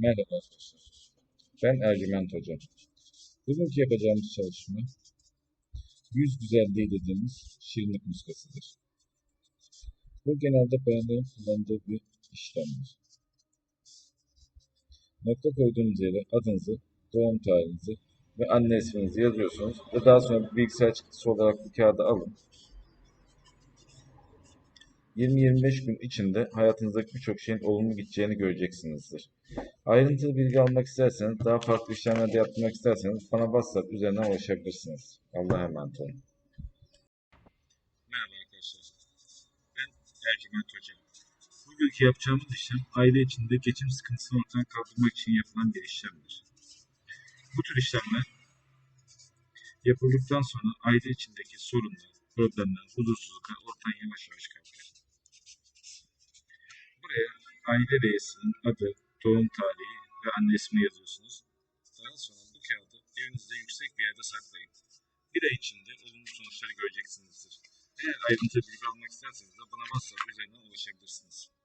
Merhaba. Ben Ercüment Hoca. Bugünkü yapacağımız çalışma yüz güzelliği dediğimiz şirinlik muskasıdır. Bu genelde bayanların kullandığı bir işlemdir. Nokta koyduğunuz yere adınızı, doğum tarihinizi ve anne isminizi yazıyorsunuz ve daha sonra bilgisayar çıktısı olarak bu kağıdı alın. 20-25 gün içinde hayatınızdaki birçok şeyin olumlu gideceğini göreceksinizdir. Ayrıntılı bilgi almak isterseniz, daha farklı işlemler de yaptırmak isterseniz bana WhatsApp üzerinden ulaşabilirsiniz. Allah'a emanet olun. Merhaba arkadaşlar. Ben Ercüment Hoca. Bugünkü yapacağımız işlem aile içinde geçim sıkıntısını ortadan kaldırmak için yapılan bir işlemdir. Bu tür işlemler yapıldıktan sonra aile içindeki sorunlar, problemler, huzursuzluklar ortadan yavaş yavaş kalkar. Aile reisinin adı, doğum tarihi ve anne ismini yazıyorsunuz. Daha sonra bu kağıdı evinizde yüksek bir yerde saklayın. Bir ay içinde olumlu sonuçları göreceksinizdir. Eğer ayrıntılı bilgi almak isterseniz de bana WhatsApp üzerinden ulaşabilirsiniz.